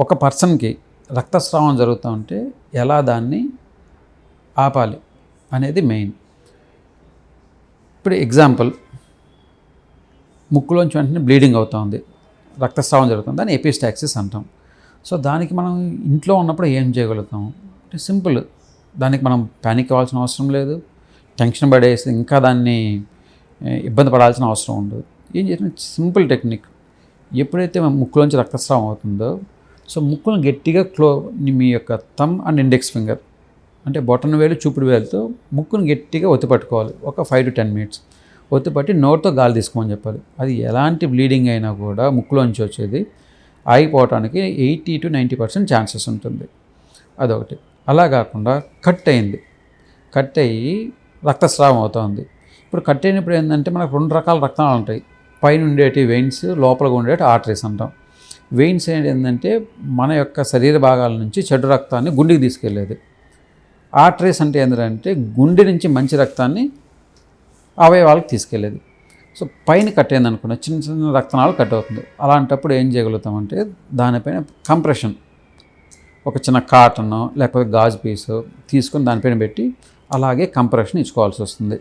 ఒక పర్సన్కి రక్తస్రావం జరుగుతూ ఉంటే ఎలా దాన్ని ఆపాలి అనేది మెయిన్. ఇప్పుడు ఎగ్జాంపుల్ ముక్కులోంచి వెంటనే బ్లీడింగ్ అవుతుంది రక్తస్రావం జరుగుతుంది దాన్ని ఎపిస్టాక్సిస్ అంటాం. సో దానికి మనం ఇంట్లో ఉన్నప్పుడు ఏం చేయగలుగుతాం? అంటే సింపుల్ దానికి మనం ప్యానిక్ అవ్వాల్సిన అవసరం లేదు టెన్షన్ పడేసి ఇంకా దాన్ని ఇబ్బంది పడాల్సిన అవసరం ఉండదు. ఏం చేసిన సింపుల్ టెక్నిక్. ఎప్పుడైతే మన ముక్కులోంచి రక్తస్రావం అవుతుందో సో ముక్కును గట్టిగా క్లో మీ యొక్క థమ్ అండ్ ఇండెక్స్ ఫింగర్ అంటే బొటన్ వేలు చూపుడు వేలుతో ముక్కును గట్టిగా ఒత్తి పట్టుకోవాలి. ఒక ఫైవ్ టు టెన్ మినిట్స్ ఒత్తిపట్టి నోటితో గాలి తీసుకోమని చెప్పాలి. అది ఎలాంటి బ్లీడింగ్ అయినా కూడా ముక్కులోంచి వచ్చేది ఆగిపోవటానికి eighty to ninety percent chances ఉంటుంది. అదొకటి. అలా కాకుండా కట్ అయింది. కట్ అయ్యి రక్తస్రావం అవుతుంది. ఇప్పుడు కట్ అయినప్పుడు ఏంటంటే మనకు రెండు రకాల రక్తాలు ఉంటాయి. పైన ఉండేటి వెయిన్స్ లోపల ఉండేటి ఆర్టరీస్ అంటాం. వెయిన్స్ ఏంటంటే మన యొక్క శరీర భాగాల నుంచి చెడు రక్తాన్ని గుండెకి తీసుకెళ్ళేది ఆర్టరీస్ అంటే ఏంటంటే గుండె నుంచి మంచి రక్తాన్ని అవయవాలకు తీసుకెళ్ళేది సో పైన కట్ అయింది అనుకున్న చిన్న చిన్న రక్తనాలు కట్ అవుతుంది. అలాంటప్పుడు ఏం చేయగలుగుతామంటే దానిపైన కంప్రెషన్ ఒక చిన్న కాటన్ లేకపోతే గాజు పీసు తీసుకొని దానిపైన పెట్టి అలాగే కంప్రెషన్ ఇచ్చుకోవాల్సి వస్తుంది.